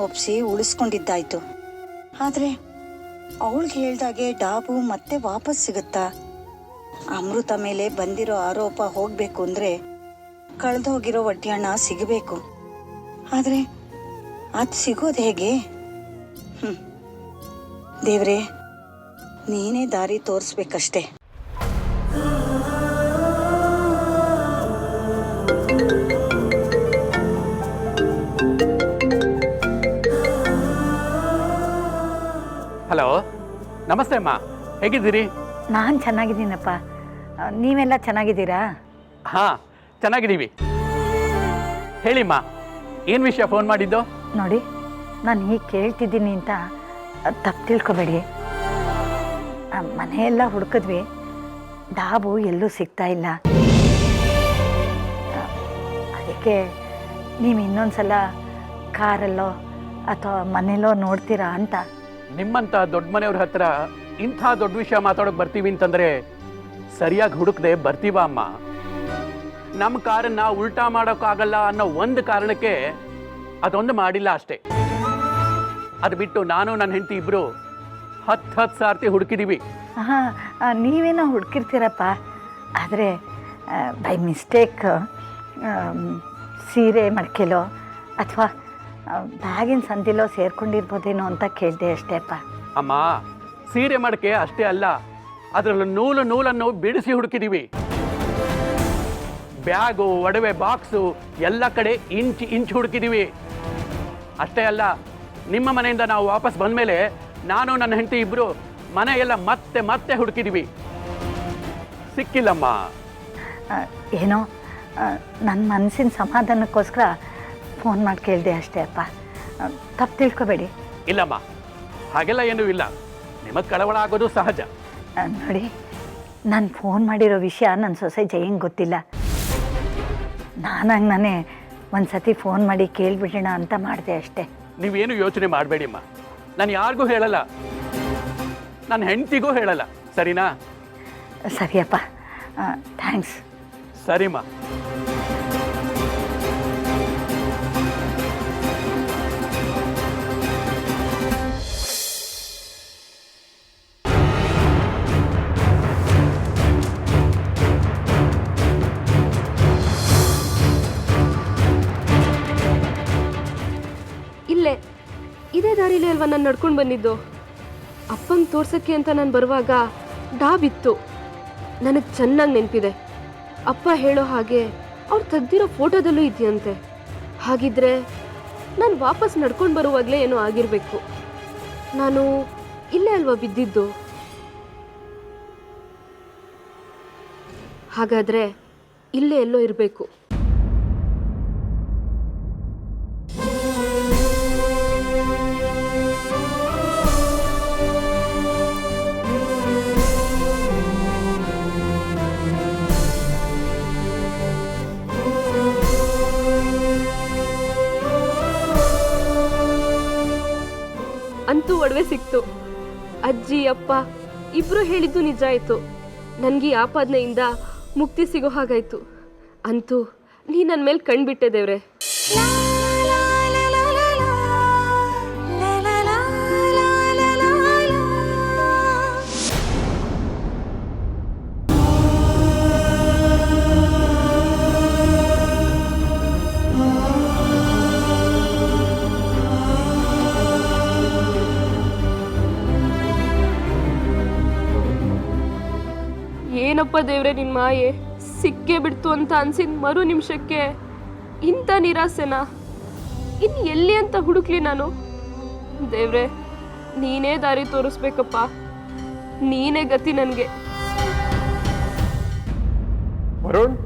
ಒಪ್ಸಿ ಉಳಿಸ್ಕೊಂಡಿದ್ದಾಯ್ತು. ಆದರೆ ಅವಳಿಗೆ ಹೇಳ್ದಾಗೆ ಡಾಬು ಮತ್ತೆ ವಾಪಸ್ ಸಿಗುತ್ತಾ? ಅಮೃತ ಮೇಲೆ ಬಂದಿರೋ ಆರೋಪ ಹೋಗ್ಬೇಕು ಅಂದ್ರೆ ಕಳೆದೋಗಿರೋ ಒಡ್ಯಾಣ ಸಿಗಬೇಕು. ಆದರೆ ಅದು ಸಿಗೋದು ಹೇಗೆ? ಹ್ಮ್. ದೇವ್ರೆ, ನೀನೇ ದಾರಿ ತೋರಿಸ್ಬೇಕಷ್ಟೇ. ಹಲೋ ನಮಸ್ತೆ ಅಮ್ಮ. ಹೇಗಿದ್ದೀರಿ? ನಾನು ಚೆನ್ನಾಗಿದ್ದೀನಪ್ಪ. ನೀವೆಲ್ಲ ಚೆನ್ನಾಗಿದ್ದೀರಾ? ಹಾಂ ಚೆನ್ನಾಗಿದ್ದೀವಿ. ಹೇಳಿಮ್ಮ ಏನು ವಿಷಯ ಫೋನ್ ಮಾಡಿದ್ದು? ನೋಡಿ ನಾನು ಹೀಗೆ ಕೇಳ್ತಿದ್ದೀನಿ ಅಂತ ತಪ್ಪು ತಿಳ್ಕೊಬೇಡಿ. ಮನೆಯೆಲ್ಲ ಹುಡುಕಿದ್ವಿ. ಡಾಬು ಎಲ್ಲೂ ಸಿಗ್ತಾ ಇಲ್ಲ. ಅದಕ್ಕೆ ನೀವು ಇನ್ನೊಂದು ಸಲ ಕಾರಲ್ಲೋ ಅಥವಾ ಮನೆಯಲ್ಲೋ ನೋಡ್ತೀರಾ ಅಂತ ನಿಮ್ಮಂಥ ದೊಡ್ಡ ಮನೆಯವ್ರ ಹತ್ರ ಇಂಥ ದೊಡ್ಡ ವಿಷಯ ಮಾತಾಡೋಕೆ ಬರ್ತೀವಿ ಅಂತಂದರೆ ಸರಿಯಾಗಿ ಹುಡುಕದೆ ಬರ್ತೀವ ಅಮ್ಮ? ನಮ್ಮ ಕಾರನ್ನ ಉಲ್ಟಾ ಮಾಡೋಕ್ಕಾಗಲ್ಲ ಅನ್ನೋ ಒಂದು ಕಾರಣಕ್ಕೆ ಅದೊಂದು ಮಾಡಿಲ್ಲ ಅಷ್ಟೇ. ಅದು ಬಿಟ್ಟು ನಾನು ನನ್ನ ಹೆಂಡತಿ ಇಬ್ಬರು ಹತ್ತು ಹತ್ತು ಸಾರ್ತಿ ಹುಡುಕಿದೀವಿ. ಹಾಂ ನೀವೇನೋ ಹುಡುಕಿರ್ತೀರಪ್ಪ. ಆದರೆ ಬೈ ಮಿಸ್ಟೇಕ್ ಸೀರೆ, ಮಡ್ಕೆಲೋ ಅಥವಾ ಬ್ಯಾಗಿನ ಸಂದಿಲೋ ಸೇರ್ಕೊಂಡಿರ್ಬೋದೇನೋ ಅಂತ ಕೇಳಿದೆ ಅಷ್ಟೇಪ್ಪ. ಅಮ್ಮ ಸೀರೆ ಮಡಕೆ ಅಷ್ಟೇ ಅಲ್ಲ ಅದರಲ್ಲಿ ನೂಲು ನೂಲನ್ನು ಬಿಡಿಸಿ ಹುಡುಕಿದೀವಿ. ಬ್ಯಾಗು ಒಡವೆ ಬಾಕ್ಸು ಎಲ್ಲ ಕಡೆ ಇಂಚ್ ಇಂಚ್ ಹುಡುಕಿದೀವಿ. ಅಷ್ಟೇ ಅಲ್ಲ ನಿಮ್ಮ ಮನೆಯಿಂದ ನಾವು ವಾಪಸ್ ಬಂದಮೇಲೆ ನಾನು ನನ್ನ ಹೆಂಡತಿ ಇಬ್ಬರು ಮನೆ ಎಲ್ಲ ಮತ್ತೆ ಮತ್ತೆ ಹುಡುಕಿದೀವಿ. ಸಿಕ್ಕಿಲ್ಲಮ್ಮ. ಏನೋ ನನ್ನ ಮನಸ್ಸಿನ ಸಮಾಧಾನಕ್ಕೋಸ್ಕರ ಫೋನ್ ಮಾಡಿ ಕೇಳಿದೆ ಅಷ್ಟೇ ಅಪ್ಪ. ತಪ್ಪು ತಿಳ್ಕೊಬೇಡಿ. ಇಲ್ಲಮ್ಮ ಹಾಗೆಲ್ಲ ಏನೂ ಇಲ್ಲ. ನಿಮಗೆ ಕಳವಳ ಆಗೋದು ಸಹಜ. ಆ, ನೋಡಿ ನಾನು ಫೋನ್ ಮಾಡಿರೋ ವಿಷಯ ನನ್ನ ಸೊಸೆ ಜಯಂಗೆ ಗೊತ್ತಿಲ್ಲ. ನಾನಾಗ ನಾನೇ ಒಂದು ಸತಿ ಫೋನ್ ಮಾಡಿ ಕೇಳಿಬಿಡೋಣ ಅಂತ ಮಾಡಿದೆ ಅಷ್ಟೇ. ನೀವೇನು ಯೋಚನೆ ಮಾಡಬೇಡಿಮ್ಮ. ನಾನು ಯಾರಿಗೂ ಹೇಳಲ್ಲ. ನನ್ನ ಹೆಂಡತಿಗೂ ಹೇಳಲ್ಲ. ಸರಿನಾ? ಸರಿಯಪ್ಪ. ಥ್ಯಾಂಕ್ಸ್ ಸರಿಮ್ಮ. ದಾರಿಲೇ ಅಲ್ವಾ ನಾನು ನಡ್ಕೊಂಡು ಬಂದಿದ್ದು? ಅಪ್ಪನ ತೋರ್ಸಕ್ಕೆ ಅಂತ ನಾನು ಬರುವಾಗ ಡಾಬಿತ್ತು ನನಗೆ ಚೆನ್ನಾಗಿ ನೆನಪಿದೆ. ಅಪ್ಪ ಹೇಳೋ ಹಾಗೆ ಅವ್ರು ತೆಗ್ದಿರೋ ಫೋಟೋದಲ್ಲೂ ಇದೆಯಂತೆ. ಹಾಗಿದ್ರೆ ನಾನು ವಾಪಸ್ ನಡ್ಕೊಂಡು ಬರುವಾಗಲೇ ಏನೋ ಆಗಿರಬೇಕು. ನಾನು ಇಲ್ಲೇ ಅಲ್ವಾ ಬಿದ್ದಿದ್ದು? ಹಾಗಾದರೆ ಇಲ್ಲೇ ಎಲ್ಲೋ ಇರಬೇಕು. ಅಂತೂ ಒಡವೆ ಸಿಕ್ತು. ಅಜ್ಜಿ, ಅಪ್ಪ, ಇಬ್ರು ಹೇಳಿದ್ದು ನಿಜ ಆಯ್ತು. ನನಗೆ ಆಪಾದನೆಯಿಂದ ಮುಕ್ತಿ ಸಿಗೋ ಹಾಗಾಯ್ತು. ಅಂತೂ ನೀ ನನ್ನ ಮೇಲೆ ಕಣ್ಬಿಟ್ಟೆ ದೇವ್ರೆ. ದೇವ್ರೆ ನಿನ್ ಮಾಯೆ ಸಿಕ್ಕೇ ಬಿಡ್ತು ಅಂತ ಅನ್ಸಿದ ಮರು ನಿಮಿಷಕ್ಕೆ ಇಂಥ ನಿರಾಸೆನಾ ಇನ್ನು ಎಲ್ಲಿ ಅಂತ ಹುಡುಕ್ಲಿ ನಾನು? ದೇವ್ರೆ ನೀನೇ ದಾರಿ ತೋರಿಸ್ಬೇಕಪ್ಪ. ನೀನೇ ಗತಿ ನನಗೆ. ವರುಣ್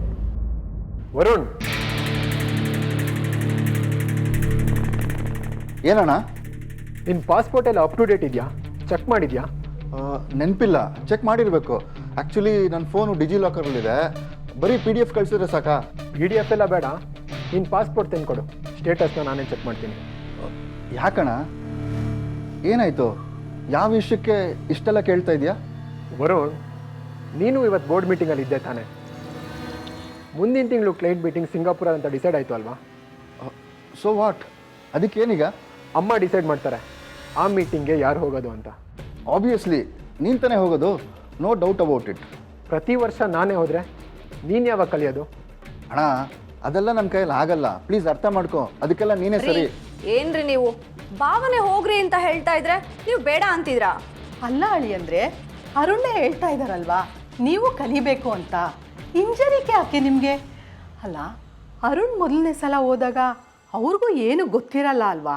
ವರುಣ್. ಏನಣ್ಣ? ನಿನ್ನ ಪಾಸ್ಪೋರ್ಟ್ ಎಲ್ಲ ಅಪ್ ಟು ಡೇಟ್ ಇದೆಯಾ? ಚೆಕ್ ಮಾಡಿದ್ಯಾ? ನೆನಪಿಲ್ಲ. ಚೆಕ್ ಮಾಡಿರಬೇಕು. ಆ್ಯಕ್ಚುಲಿ ನನ್ನ ಫೋನು ಡಿಜಿ ಲಾಕರಲ್ಲಿದೆ ಬರೀ ಪಿ ಡಿ ಎಫ್ ಕಳಿಸಿದ್ರೆ ಸಾಕಾ? ಪಿ ಡಿ ಎಫ್ ಎಲ್ಲ ಬೇಡ. ನಿನ್ನ ಪಾಸ್ಪೋರ್ಟ್ ತಂದ್ಕೊಡು. ಸ್ಟೇಟಸ್ನ ನಾನೇ ಚೆಕ್ ಮಾಡ್ತೀನಿ. ಯಾಕಣ ಏನಾಯಿತು? ಯಾವ ವಿಷಯಕ್ಕೆ ಇಷ್ಟೆಲ್ಲ ಕೇಳ್ತಾ ಇದೆಯಾ ವರುಣ್ ನೀನು ಇವತ್ತು ಬೋರ್ಡ್ ಮೀಟಿಂಗಲ್ಲಿ ಇದ್ದೆ ತಾನೆ. ಮುಂದಿನ ತಿಂಗಳು ಕ್ಲೈಂಟ್ ಮೀಟಿಂಗ್ ಸಿಂಗಾಪುರ ಅಂತ ಡಿಸೈಡ್ ಆಯಿತು ಅಲ್ವಾ? ಸೊ ವಾಟ್ ಅದಕ್ಕೇನೀಗ? ಅಮ್ಮ ಡಿಸೈಡ್ ಮಾಡ್ತಾರೆ. ಆ ಮೀಟಿಂಗ್ಗೆ ಯಾರು ಹೋಗೋದು ಅಂತ. ಆಬ್ವಿಯಸ್ಲಿ ನೀನು ತಾನೇ ಹೋಗೋದು. ನೋ ಡೌಟ್ ಅಬೌಟ್ ಇಟ್ ಪ್ರತಿ ವರ್ಷ ನಾನೇ ಹೋದರೆ ನೀನು ಯಾವಾಗ ಕಲಿಯೋದು? ಅಣ್ಣ ಅದೆಲ್ಲ ನನ್ನ ಕೈಯಲ್ಲಿ ಆಗಲ್ಲ. ಪ್ಲೀಸ್ ಅರ್ಥ ಮಾಡ್ಕೊ. ಅದಕ್ಕೆಲ್ಲ ನೀನೇ ಸರಿ. ಏನ್ರಿ ನೀವು? ಭಾವನೆ ಹೋಗ್ರಿ ಅಂತ ಹೇಳ್ತಾ ಇದ್ರೆ ನೀವು ಬೇಡ ಅಂತಿದ್ರಾ ಅಲ್ಲ ಅಳಿ ಅಂದ್ರೆ ಅರುಣೇ ಹೇಳ್ತಾ ಇದಾರಲ್ವಾ? ನೀವು ಕಲಿಬೇಕು ಅಂತ. ಇಂಜರಿಕೆ ಯಾಕೆ ನಿಮಗೆ? ಅಲ್ಲ ಅರುಣ್ ಮೊದಲನೇ ಸಲ ಹೋದಾಗ ಅವ್ರಿಗೂ ಏನು ಗೊತ್ತಿರಲ್ಲ ಅಲ್ವಾ?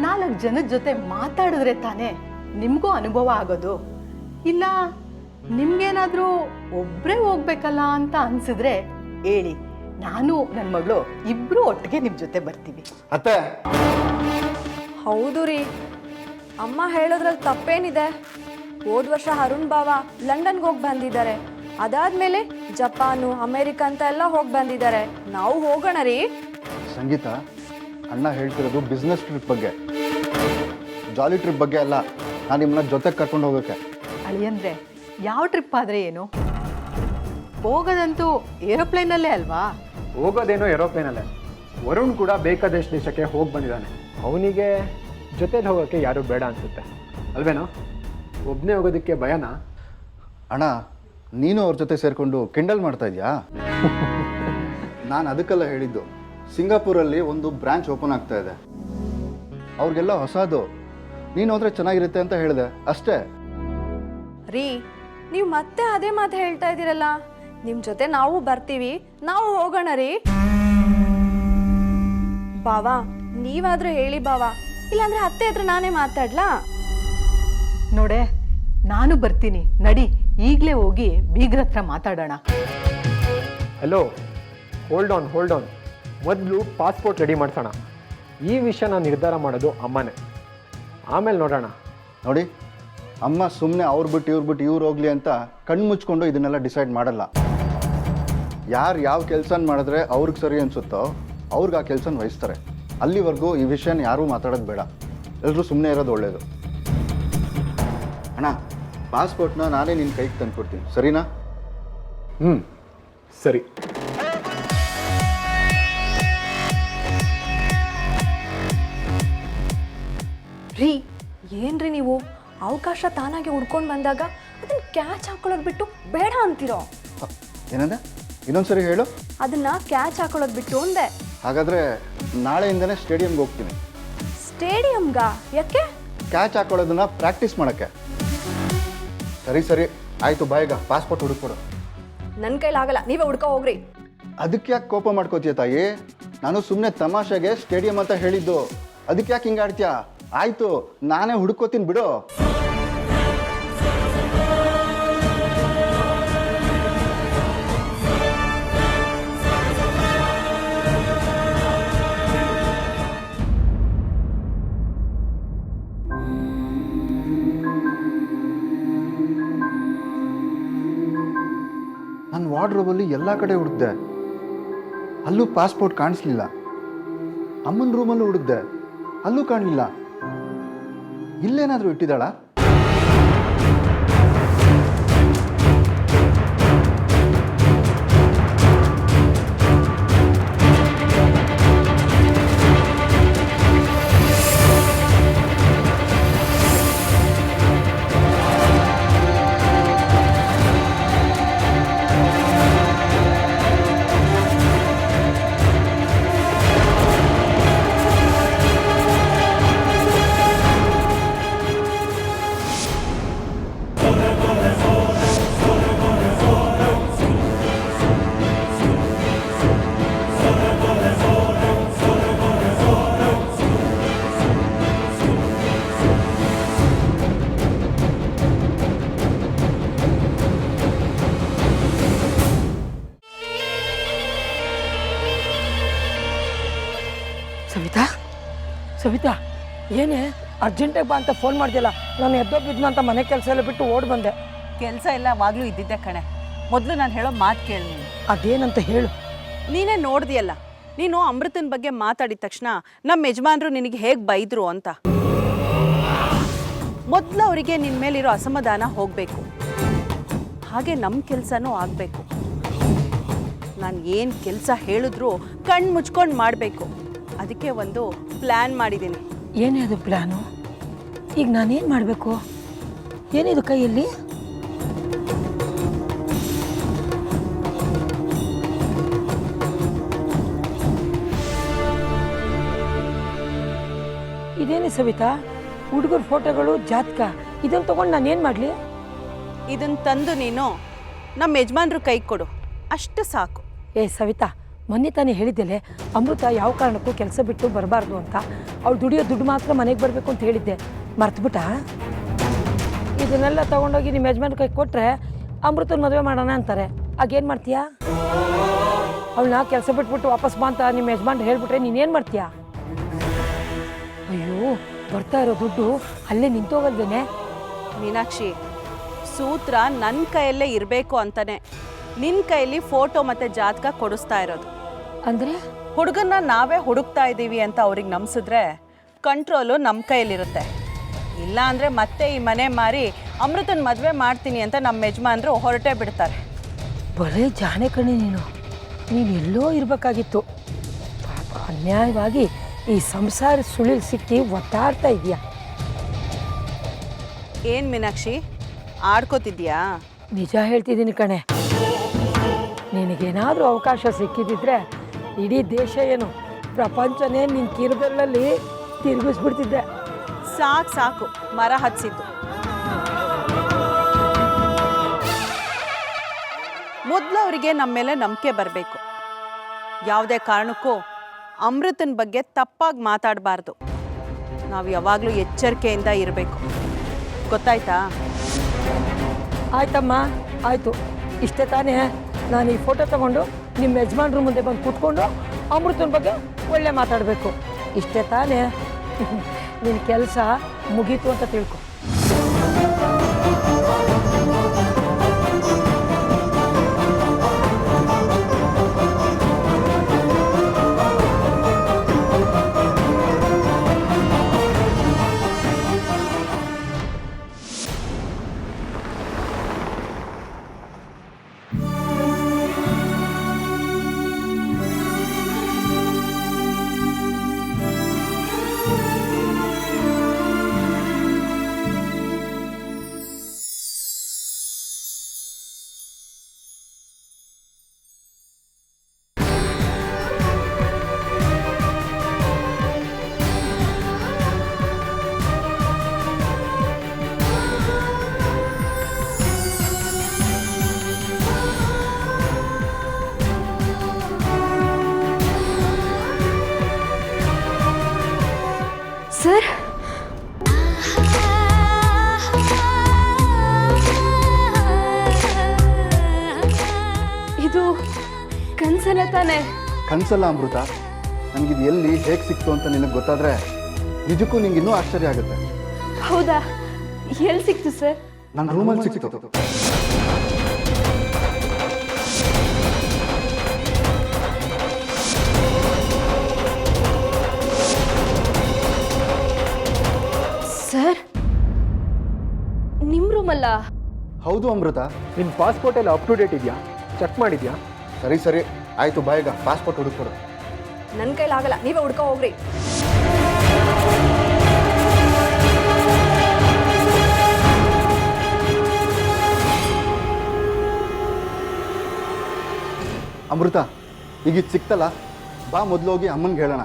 ನಾಲ್ಕು ಜನದ ಜೊತೆ ಮಾತಾಡಿದ್ರೆ ತಾನೇ ನಿಮಗೂ ಅನುಭವ ಆಗೋದು. ಇಲ್ಲ ನಿಮ್ಗೇನಾದರೂ ಒಬ್ಬರೇ ಹೋಗ್ಬೇಕಲ್ಲ ಅಂತ ಅನ್ಸಿದ್ರೆ ಹೇಳಿ. ನಾನು ನನ್ನ ಮಗಳು ಇಬ್ರು ಒಟ್ಟಿಗೆ ನಿಮ್ಮ ಜೊತೆ ಬರ್ತೀವಿ. ಅತ್ತೆ. ಹೌದು ರೀ. ಅಮ್ಮ ಹೇಳೋದ್ರಲ್ಲಿ ತಪ್ಪೇನಿದೆ. ಹೋದ ವರ್ಷ ಅರುಣ್ ಬಾವ ಲಂಡನ್ಗೆ ಹೋಗಿ ಬಂದಿದ್ದಾರೆ. ಅದಾದ್ಮೇಲೆ ಜಪಾನು ಅಮೇರಿಕ ಅಂತ ಎಲ್ಲ ಹೋಗಿ ಬಂದಿದ್ದಾರೆ. ನಾವು ಹೋಗೋಣ ರೀ. ಸಂಗೀತ ಅಣ್ಣ ಹೇಳ್ತಿರೋದು ಬಿಸ್ನೆಸ್ ಟ್ರಿಪ್ ಬಗ್ಗೆ. ಜಾಲಿ ಟ್ರಿಪ್ ಬಗ್ಗೆ ಅಲ್ಲ. ನಾನು ನಿಮ್ಮನ್ನ ಜೊತೆ ಕರ್ಕೊಂಡು ಹೋಗೋಕ್ಕೆ. ಅಳಿಯಂದ್ರೆ ಯಾವ ಟ್ರಿಪ್ ಆದರೆ ಏನು? ಹೋಗೋದಂತೂ ಏರೋಪ್ಲೇನಲ್ಲೇ ಅಲ್ವಾ? ಹೋಗೋದೇನೋ ಏರೋಪ್ಲೇನಲ್ಲೇ. ವರುಣ್ ಕೂಡ ಬೇಕಾದಷ್ಟು ದೇಶಕ್ಕೆ ಹೋಗಿ ಬಂದಿದ್ದಾನೆ. ಅವನಿಗೆ ಜೊತೆಲಿ ಹೋಗೋಕ್ಕೆ ಯಾರೂ ಬೇಡ ಅನಿಸುತ್ತೆ. ಅಲ್ವೇನೋ? ಒಬ್ಬನೇ ಹೋಗೋದಕ್ಕೆ ಭಯನಾ? ಅಣ್ಣ ನೀನು ಅವ್ರ ಜೊತೆ ಸೇರಿಕೊಂಡು ಕಿಂಡಲ್ ಮಾಡ್ತಾ ಇದೆಯಾ? ನಾನು ಅದಕ್ಕೆಲ್ಲ ಹೇಳಿದ್ದು ಸಿಂಗಾಪುರಲ್ಲಿ ಒಂದು ಬ್ರಾಂಚ್ ಓಪನ್ ಆಗ್ತಾ ಇದೆ. ಅವ್ರಿಗೆಲ್ಲ ಹೊಸದು. ನೀನು ಹೋದ್ರೆ ಚೆನ್ನಾಗಿರುತ್ತೆ ಅಂತ ಹೇಳಿದೆ. ಅಷ್ಟೇ. ರೀ ನೀವು ಮತ್ತೆ ಅದೇ ಮಾತು ಹೇಳ್ತಾ ಇದ್ದೀರಲ್ಲ? ನಿಮ್ಮ ಜೊತೆ ನಾವು ಬರ್ತೀವಿ. ನಾವು ಹೋಗೋಣ ರೀ. ಬಾವಾ ನೀವಾದ್ರೂ ಹೇಳಿ ಬಾವಾ. ಇಲ್ಲಾಂದ್ರೆ ಅತ್ತೆ ಹತ್ರ ನಾನೇ ಮಾತಾಡ್ಲಾ? ನೋಡೆ ನಾನು ಬರ್ತೀನಿ. ನಡಿ ಈಗಲೇ ಹೋಗಿ ಬೀಗ್ರ ಹತ್ರ ಮಾತಾಡೋಣ. Hello hold on hold on ಮೊದಲು ಪಾಸ್ಪೋರ್ಟ್ ರೆಡಿ ಮಾಡ್ಸೋಣ. ಈ ವಿಷಯನ ನಿರ್ಧಾರ ಮಾಡೋದು ಅಮ್ಮನೇ. ಆಮೇಲೆ ನೋಡೋಣ. ನೋಡಿ ಅಮ್ಮ ಸುಮ್ಮನೆ ಅವ್ರು ಬಿಟ್ಟು ಇವ್ರು ಬಿಟ್ಟು ಇವ್ರು ಹೋಗ್ಲಿ ಅಂತ ಕಣ್ಣು ಮುಚ್ಕೊಂಡು ಇದನ್ನೆಲ್ಲ ಡಿಸೈಡ್ ಮಾಡಲ್ಲ. ಯಾರು ಯಾವ ಕೆಲಸ ಮಾಡಿದ್ರೆ ಅವ್ರಿಗೆ ಸರಿ ಅನ್ಸುತ್ತೋ ಅವ್ರಿಗೆ ಆ ಕೆಲಸನ ವಹಿಸ್ತಾರೆ. ಅಲ್ಲಿವರೆಗೂ ಈ ವಿಷಯನ ಯಾರೂ ಮಾತಾಡೋದು ಬೇಡ. ಎಲ್ಲರೂ ಸುಮ್ಮನೆ ಇರೋದು ಒಳ್ಳೆಯದು ಅಣ್ಣ ಪಾಸ್ಪೋರ್ಟ್ನ ನಾನೇ ನಿನ್ನ ಕೈಗೆ ತಂದು ಕೊಡ್ತೀನಿ ಸರಿನಾ? ಹ್ಞೂ ಸರಿ. ರೀ ಏನ್ರಿ ನೀವು? ಅವಕಾಶ ತಾನಾಗೆ ಹುಡ್ಕೊಂಡು ಬಂದಾಗ ಅದನ್ನ ಕ್ಯಾಚ್ ಹಾಕೊಳ್ಳೋದು ಬಿಟ್ಟು ಬೇಡ ಅಂತೀರೋ? ಏನಂದ? ಇನ್ನೊಂದ್ಸರಿ ಹೇಳು. ಅದನ್ನ ಕ್ಯಾಚ್ ಹಾಕೊಳ್ಳೋದು ಬಿಟ್ಟು ಅಂದೆ. ಹಾಗಾದ್ರೆ ನಾಳೆಯಿಂದನೇ ಸ್ಟೇಡಿಯಂಗೆ ಹೋಗ್ತೀನಿ. ಸ್ಟೇಡಿಯಂಗಾ? ಯಾಕೆ? ಕ್ಯಾಚ್ ಹಾಕೊಳ್ಳೋದನ್ನ ಪ್ರಾಕ್ಟೀಸ್ ಮಾಡೋಕ್ಕೆ. ಸರಿ ಸರಿ. ಆಯಿತು ಬಾಯಿಗ ಪಾಸ್ಪೋರ್ಟ್ ಹುಡುಕೊಡು ನನ್ನ ಕೈಲಾಗಲ್ಲ ನೀವೇ ಹುಡ್ಕ ಹೋಗ್ರಿ. ಅದಕ್ಕೆ ಯಾಕೆ ಕೋಪ ಮಾಡ್ಕೋತೀಯ ತಾಯಿ? ನಾನು ಸುಮ್ಮನೆ ತಮಾಷೆಗೆ ಸ್ಟೇಡಿಯಂ ಅಂತ ಹೇಳಿದ್ದು. ಅದಕ್ಕೆ ಯಾಕೆ ಹಿಂಗಾಡ್ತೀಯ? ಆಯಿತು ನಾನೇ ಹುಡುಕೋತೀನಿ ಬಿಡು. ಎಲ್ಲ ಕಡೆ ಹುಡುಕ್ದೆ ಅಲ್ಲೂ ಪಾಸ್ಪೋರ್ಟ್ ಕಾಣಿಸ್ಲಿಲ್ಲ. ಅಮ್ಮನ ರೂಮಲ್ಲೂ ಹುಡುಕ್ದೆ ಅಲ್ಲೂ ಕಾಣಲಿಲ್ಲ. ಇಲ್ಲೇನಾದರೂ ಇಟ್ಟಿದ್ದಾಳ? ಅರ್ಜೆಂಟಾಗಿ ಬಾ ಅಂತ ಫೋನ್ ಮಾಡ್ದಿಲ್ಲ ನಾನು ಎದ್ದೋಗಿದ್ನ ಅಂತ ಮನೆ ಕೆಲಸ ಎಲ್ಲ ಬಿಟ್ಟು ಓಡ್ ಬಂದೆ. ಕೆಲಸ ಎಲ್ಲ ವಾಗ್ಲೂ ಇದ್ದಿದ್ದೆ ಕಣೆ. ಮೊದಲು ನಾನು ಹೇಳೋ ಮಾತು ಕೇಳಿ ನೀನು. ಅದೇನಂತ ಹೇಳು. ನೀನೇ ನೋಡ್ದಿಯಲ್ಲ ನೀನು ಅಮೃತನ ಬಗ್ಗೆ ಮಾತಾಡಿದ ತಕ್ಷಣ ನಮ್ಮ ಯಜಮಾನರು ನಿನಗೆ ಹೇಗೆ ಬೈದರು ಅಂತ. ಮೊದಲು ಅವರಿಗೆ ನಿನ್ನ ಮೇಲಿರೋ ಅಸಮಾಧಾನ ಹೋಗಬೇಕು. ಹಾಗೆ ನಮ್ಮ ಕೆಲಸನೂ ಆಗಬೇಕು. ನಾನು ಏನು ಕೆಲಸ ಹೇಳಿದ್ರು ಕಣ್ಣು ಮುಚ್ಕೊಂಡು ಮಾಡಬೇಕು. ಅದಕ್ಕೆ ಒಂದು ಪ್ಲ್ಯಾನ್ ಮಾಡಿದ್ದೀನಿ ಏನೇ ಅದು ಪ್ಲ್ಯಾನು ಈಗ ನಾನೇನು ಮಾಡಬೇಕು? ಏನಿದು ಕೈಯಲ್ಲಿ? ಇದೇನು ಸವಿತಾ? ಹುಡುಗರ ಫೋಟೋಗಳು ಜಾತಕ ಇದನ್ನು ತಗೊಂಡು ನಾನೇನು ಮಾಡಲಿ? ಇದನ್ನು ತಂದು ನೀನು ನಮ್ಮ ಯಜಮಾನ್ರು ಕೈ ಕೊಡು. ಅಷ್ಟು ಸಾಕು. ಏ ಸವಿತಾ ಮೊನ್ನೆ ತಾನೇ ಹೇಳಿದ್ದೆಲೆ, ಅಮೃತ ಯಾವ ಕಾರಣಕ್ಕೂ ಕೆಲಸ ಬಿಟ್ಟು ಬರಬಾರ್ದು ಅಂತ. ಅವಳು ದುಡಿಯೋ ದುಡ್ಡು ಮಾತ್ರ ಮನೆಗೆ ಬರಬೇಕು ಅಂತ ಹೇಳಿದ್ದೆ. ಮರ್ತುಬಿಟ್ಟ? ಇದನ್ನೆಲ್ಲ ತಗೊಂಡೋಗಿ ನಿಮ್ಮ ಯಜಮಾನ್ ಕೈ ಕೊಟ್ಟರೆ ಅಮೃತನ ಮದುವೆ ಮಾಡೋಣ ಅಂತಾರೆ. ಆಗೇನು ಮಾಡ್ತೀಯಾ? ಅವಳನ್ನ ಕೆಲಸ ಬಿಟ್ಬಿಟ್ಟು ವಾಪಸ್ ಬಾ ಅಂತ ನಿಮ್ಮ ಯಜಮಾನ್ ಹೇಳ್ಬಿಟ್ರೆ ನೀನೇನು ಮಾಡ್ತೀಯಾ? ಅಯ್ಯೋ, ಬರ್ತಾ ಇರೋ ದುಡ್ಡು ಅಲ್ಲೇ ನಿಂತೋಗಲ್ವೇನೆ? ಮೀನಾಕ್ಷಿ, ಸೂತ್ರ ನನ್ನ ಕೈಯಲ್ಲೇ ಇರಬೇಕು ಅಂತಾನೆ. ನಿನ್ನ ಕೈಯಲ್ಲಿ ಫೋಟೋ ಮತ್ತು ಜಾತಕ ಕೊಡಿಸ್ತಾ ಇರೋದು. ಅಂದರೆ? ಹುಡುಗನ್ನ ನಾವೇ ಹುಡುಕ್ತಾ ಇದ್ದೀವಿ ಅಂತ ಅವ್ರಿಗೆ ನಂಬಿಸಿದ್ರೆ ಕಂಟ್ರೋಲು ನಮ್ಮ ಕೈಯಲ್ಲಿರುತ್ತೆ. ಇಲ್ಲ ಅಂದರೆ ಮತ್ತೆ ಈ ಮನೆ ಮಾರಿ ಅಮೃತನ ಮದುವೆ ಮಾಡ್ತೀನಿ ಅಂತ ನಮ್ಮ ಯಜಮಾನ್ರು ಹೊರಟೇ ಬಿಡ್ತಾರೆ. ಬರೀ ಜಾಣೆ ಕಣೆ ನೀನು. ನೀನು ಎಲ್ಲೋ ಇರಬೇಕಾಗಿತ್ತು. ಪಾಪ ಅನ್ಯಾಯವಾಗಿ ಈ ಸಂಸಾರ ಸುಳಿಲ್ ಸಿಕ್ಕಿ ಒತ್ತಾಡ್ತಾ ಇದೆಯಾ ಏನು ಮೀನಾಕ್ಷಿ? ಆಡ್ಕೋತಿದ್ಯಾ ನಿಜ ಹೇಳ್ತಿದ್ದೀನಿ ಕಣೆ. ನಿನಗೇನಾದರೂ ಅವಕಾಶ ಸಿಕ್ಕಿದಿದ್ರೆ ಇಡೀ ದೇಶ ಏನು ಪ್ರಪಂಚನೇ ನಿನ್ನ ಕಿರುಬೆರಳಲ್ಲಿ ತಿರುಗಿಸ್ಬಿಡ್ತಿದ್ದೆ. ಸಾಕು ಸಾಕು ಮರ ಹಚ್ಚಿದ್ದು ಮೊದಲು ಅವರಿಗೆ ನಮ್ಮ ಮೇಲೆ ನಂಬಿಕೆ ಬರಬೇಕು. ಯಾವುದೇ ಕಾರಣಕ್ಕೂ ಅಮೃತನ ಬಗ್ಗೆ ತಪ್ಪಾಗಿ ಮಾತಾಡಬಾರ್ದು. ನಾವು ಯಾವಾಗಲೂ ಎಚ್ಚರಿಕೆಯಿಂದ ಇರಬೇಕು. ಗೊತ್ತಾಯ್ತಾ? ಆಯ್ತಮ್ಮ ಆಯಿತು. ಇಷ್ಟೇ ತಾನೇ. ನಾನು ಈ ಫೋಟೋ ತಗೊಂಡು ನಿಮ್ಮ ಯಜಮಾನ್ರ ಮುಂದೆ ಬಂದು ಕುತ್ಕೊಂಡು ಅಮೃತನ ಬಗ್ಗೆ ಒಳ್ಳೆ ಮಾತಾಡಬೇಕು. ಇಷ್ಟೇ ತಾನೇ. ನಿನ್ನ ಕೆಲಸ ಮುಗೀತು ಅಂತ ತಿಳ್ಕೊ. ಕನ್ಸಲ್ಲ ಅಮೃತ ನನಗಿದು ಎಲ್ಲಿ ಹೇಗೆ ಸಿಕ್ತು ಅಂತ ನಿನಗೆ ಗೊತ್ತಾದರೆ ನಿಜಕ್ಕೂ ನಿಂಗೆ ಇನ್ನೂ ಆಶ್ಚರ್ಯ ಆಗುತ್ತೆ. ಹೌದಾ? ಎಲ್ಲಿ ಸಿಕ್ತು ಸರ್? ನನ್ನ ರೂಮಲ್ಲಿ ಸಿಕ್ತು. ಸರ್ ನಿಮ್ಮ ರೂಮಲ್ಲ? ಹೌದು ಅಮೃತ. ನಿಮ್ಮ ಪಾಸ್ಪೋರ್ಟ್ ಎಲ್ಲ ಅಪ್ ಟು ಡೇಟ್ ಇದೆಯಾ? ಚೆಕ್ ಮಾಡಿದ್ಯಾ? ಸರಿ ಸರಿ. ಆಯಿತು ಬಾಯಿಗ ಪಾಸ್ಪೋರ್ಟ್ ಹುಡುಕೋರು ನನ್ನ ಕೈಲಾಗಲ್ಲ ನೀವೇ ಹುಡ್ಕೋ ಹೋಗ್ರಿ. ಅಮೃತ ಈಗ ಇದು ಸಿಕ್ತಲ್ಲ? ಬಾ ಮೊದಲು ಹೋಗಿ ಅಮ್ಮನಿಗೆ ಹೇಳೋಣ.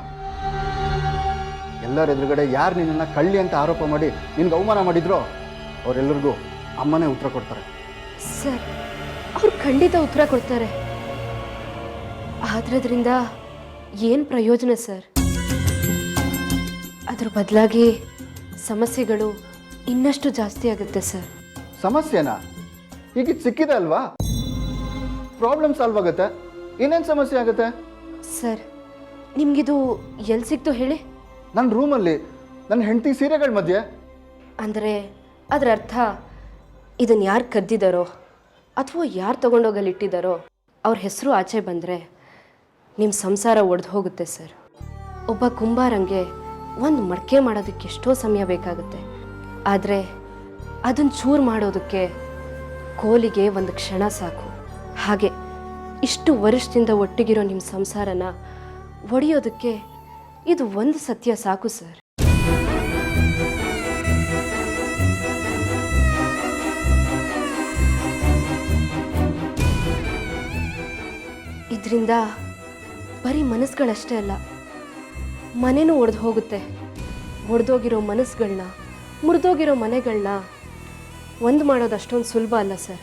ಎಲ್ಲರ ಎದುರುಗಡೆ ಯಾರು ನಿನ್ನನ್ನು ಕಳ್ಳಿ ಅಂತ ಆರೋಪ ಮಾಡಿ ನಿನ್ಗೆ ಅವಮಾನ ಮಾಡಿದ್ರೋ ಅವರೆಲ್ಲರಿಗೂ ಅಮ್ಮನೇ ಉತ್ತರ ಕೊಡ್ತಾರೆ. ಸರ್ ಅವ್ರು ಖಂಡಿತ ಉತ್ತರ ಕೊಡ್ತಾರೆ. ಆದ್ರೆ ಅದರಿಂದ ಏನು ಪ್ರಯೋಜನ ಸರ್? ಅದ್ರ ಬದಲಾಗಿ ಸಮಸ್ಯೆಗಳು ಇನ್ನಷ್ಟು ಜಾಸ್ತಿ ಆಗುತ್ತೆ ಸರ್. ಸಮಸ್ಯೆನಾ? ಈಗ ಸಿಕ್ಕಿದೆ ಅಲ್ವಾ? ಪ್ರಾಬ್ಲಮ್ ಸಾಲ್ವ್ ಆಗುತ್ತೆ. ಇನ್ನೇನ್ ಸಮಸ್ಯೆ ಆಗುತ್ತೆ? ಸರ್ ನಿಮ್ಗಿದು ಎಲ್ಲಿ ಸಿಕ್ತು ಹೇಳಿ? ನನ್ನ ರೂಮಲ್ಲಿ ನನ್ನ ಹೆಂಡತಿ ಸೀರೆಗಳ ಮಧ್ಯೆ. ಅಂದರೆ ಅದರ ಅರ್ಥ ಇದನ್ನು ಯಾರು ಕದ್ದಿದಾರೋ ಅಥವಾ ಯಾರು ತಗೊಂಡೋಗಲ್ಲಿ ಇಟ್ಟಿದ್ದಾರೋ ಅವ್ರ ಹೆಸರು ಆಚೆ ಬಂದರೆ ನಿಮ್ಮ ಸಂಸಾರ ಒಡೆದು ಹೋಗುತ್ತೆ, ಸರ್. ಒಬ್ಬ ಕುಂಬಾರಂಗೆ ಒಂದು ಮಡಕೆ ಮಾಡೋದಕ್ಕೆ ಎಷ್ಟೋ ಸಮಯ ಬೇಕಾಗುತ್ತೆ. ಆದರೆ ಅದನ್ನು ಚೂರು ಮಾಡೋದಕ್ಕೆ ಕೋಲಿಗೆ ಒಂದು ಕ್ಷಣ ಸಾಕು. ಹಾಗೆ ಇಷ್ಟು ವರ್ಷದಿಂದ ಒಟ್ಟಿಗಿರೋ ನಿಮ್ಮ ಸಂಸಾರನ ಒಡೆಯೋದಕ್ಕೆ ಇದು ಒಂದು ಸತ್ಯ ಸಾಕು, ಸರ್. ಇದರಿಂದ ಬರೀ ಮನಸ್ಸುಗಳಷ್ಟೇ ಅಲ್ಲ, ಮನೆನೂ ಒಡೆದು ಹೋಗುತ್ತೆ. ಒಡೆದೋಗಿರೋ ಮನಸ್ಸುಗಳನ್ನ ಮುರಿದೋಗಿರೋ ಮನೆಗಳನ್ನ ಒಂದು ಮಾಡೋದು ಅಷ್ಟೊಂದು ಸುಲಭ ಅಲ್ಲ ಸರ್.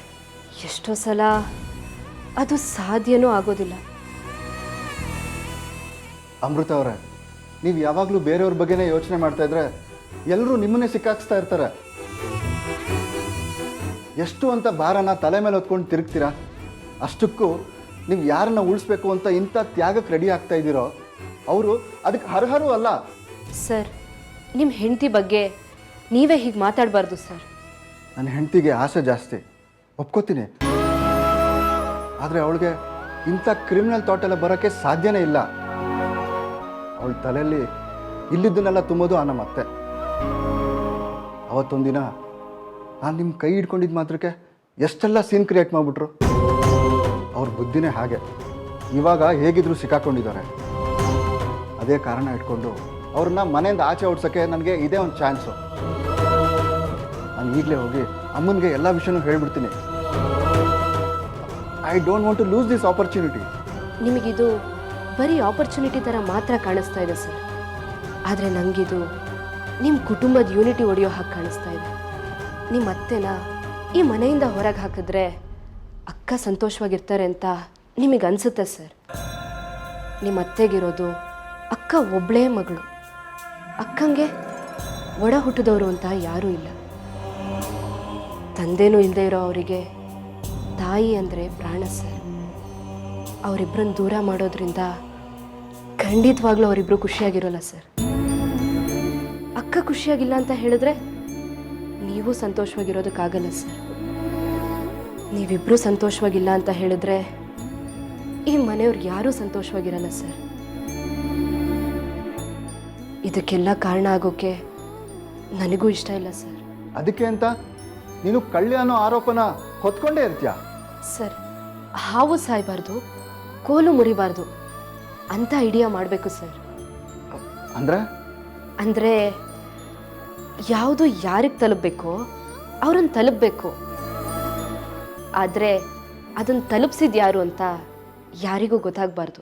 ಎಷ್ಟೋ ಸಲ ಅದು ಸಾಧ್ಯನೂ ಆಗೋದಿಲ್ಲ. ಅಮೃತ ಅವರೇ, ನೀವು ಯಾವಾಗಲೂ ಬೇರೆಯವ್ರ ಬಗ್ಗೆನೇ ಯೋಚನೆ ಮಾಡ್ತಾ ಇದ್ರೆ ಎಲ್ಲರೂ ನಿಮ್ಮನ್ನೇ ಸಿಕ್ಕಾಕ್ಸ್ತಾ ಇರ್ತಾರೆ. ಎಷ್ಟು ಅಂತ ಭಾರನ ತಲೆ ಮೇಲೆ ಹೊತ್ಕೊಂಡು ತಿರುಗ್ತೀರಾ? ಅಷ್ಟಕ್ಕೂ ನೀವು ಯಾರನ್ನ ಉಳಿಸ್ಬೇಕು ಅಂತ ಇಂಥ ತ್ಯಾಗಕ್ಕೆ ರೆಡಿ ಆಗ್ತಾ ಇದ್ದೀರೋ ಅವರು ಅದಕ್ಕೆ ಅರ್ಹರು ಅಲ್ಲ. ಸರ್ ನಿಮ್ಮ ಹೆಂಡತಿ ಬಗ್ಗೆ ನೀವೇ ಹೀಗೆ ಮಾತಾಡಬಾರ್ದು ಸರ್. ನನ್ನ ಹೆಂಡತಿಗೆ ಆಸೆ ಜಾಸ್ತಿ. ಒಪ್ಕೋತೀನಿ. ಆದರೆ ಅವಳಿಗೆ ಇಂಥ ಕ್ರಿಮಿನಲ್ ಥಾಟ್ ಎಲ್ಲ ಬರೋಕ್ಕೆ ಸಾಧ್ಯನೇ ಇಲ್ಲ. ಅವಳ ತಲೆಯಲ್ಲಿ ಇಲ್ಲಿದ್ದನ್ನೆಲ್ಲ ತುಂಬೋದು ಆ ಮತ್ತೆ. ಅತ್ತೆ ಅವತ್ತೊಂದಿನ ನಾನು ನಿಮ್ಮ ಕೈ ಹಿಡ್ಕೊಂಡಿದ್ದು ಮಾತ್ರಕ್ಕೆ ಎಷ್ಟೆಲ್ಲ ಸೀನ್ ಕ್ರಿಯೇಟ್ ಮಾಡಿಬಿಟ್ರು? ಅವ್ರ ಬುದ್ಧಿನೇ ಹಾಗೆ. ಇವಾಗ ಹೇಗಿದ್ರು ಸಿಕ್ಕಾಕೊಂಡಿದ್ದಾರೆ. ಅದೇ ಕಾರಣ ಇಟ್ಕೊಂಡು ಅವ್ರನ್ನ ಮನೆಯಿಂದ ಆಚೆ ಓಡ್ಸೋಕ್ಕೆ ನನಗೆ ಇದೇ ಒಂದು ಚಾನ್ಸು. ನಾನು ಈಗಲೇ ಹೋಗಿ ಅಮ್ಮನಿಗೆ ಎಲ್ಲ ವಿಷಯನೂ ಹೇಳ್ಬಿಡ್ತೀನಿ. I don't want to lose this opportunity ನಿಮಗಿದು ಬರೀ ಆಪರ್ಚುನಿಟಿ ಥರ ಮಾತ್ರ ಕಾಣಿಸ್ತಾ ಇದೆ ಸರ್. ಆದರೆ ನನಗಿದು ನಿಮ್ಮ ಕುಟುಂಬದ ಯೂನಿಟಿ ಒಡೆಯೋ ಹಾಗೆ ಕಾಣಿಸ್ತಾ ಇದೆ. ನಿಮ್ಮ ಅತ್ತೆನ ಈ ಮನೆಯಿಂದ ಹೊರಗೆ ಹಾಕಿದ್ರೆ ಅಕ್ಕ ಸಂತೋಷವಾಗಿರ್ತಾರೆ ಅಂತ ನಿಮಗೆ ಅನಿಸುತ್ತೆ ಸರ್? ನಿಮ್ಮ ಅತ್ತೆಗಿರೋದು ಅಕ್ಕ ಒಬ್ಬಳೇ ಮಗಳು. ಅಕ್ಕಂಗೆ ಒಡ ಹುಟ್ಟಿದವರು ಅಂತ ಯಾರೂ ಇಲ್ಲ. ತಂದೆನೂ ಇಲ್ಲದೆ ಇರೋ ಅವರಿಗೆ ತಾಯಿ ಅಂದರೆ ಪ್ರಾಣ ಸರ್. ಅವರಿಬ್ಬರನ್ನ ದೂರ ಮಾಡೋದ್ರಿಂದ ಖಂಡಿತವಾಗ್ಲೂ ಅವರಿಬ್ಬರು ಖುಷಿಯಾಗಿರೋಲ್ಲ ಸರ್. ಅಕ್ಕ ಖುಷಿಯಾಗಿಲ್ಲ ಅಂತ ಹೇಳಿದ್ರೆ ನೀವು ಸಂತೋಷವಾಗಿರೋದಕ್ಕಾಗಲ್ಲ ಸರ್. ನೀವಿಬ್ರು ಸಂತೋಷವಾಗಿಲ್ಲ ಅಂತ ಹೇಳಿದ್ರೆ ಈ ಮನೆಯವ್ರು ಯಾರೂ ಸಂತೋಷವಾಗಿರಲ್ಲ ಸರ್. ಇದಕ್ಕೆಲ್ಲ ಕಾರಣ ಆಗೋಕೆ ನನಗೂ ಇಷ್ಟ ಇಲ್ಲ ಸರ್. ಅದಕ್ಕೆ ಅಂತ ನೀನು ಕಳ್ಳಿ ಅನ್ನೋ ಆರೋಪನ ಹೊತ್ಕೊಂಡೇ ಇರ್ತೀಯ? ಸರ್ ಹಾವು ಸಾಯಬಾರ್ದು ಕೋಲು ಮುರಿಬಾರ್ದು ಅಂತ ಐಡಿಯಾ ಮಾಡಬೇಕು ಸರ್. ಅಂದ್ರೆ? ಅಂದ್ರೆ ಯಾವುದು ಯಾರಿಗೆ ತಲುಪಬೇಕೋ ಅವ್ರನ್ನ ತಲುಪಬೇಕು. ಆದರೆ ಅದನ್ನು ತಲುಪಿಸಿದ್ಯಾರು ಅಂತ ಯಾರಿಗೂ ಗೊತ್ತಾಗಬಾರ್ದು.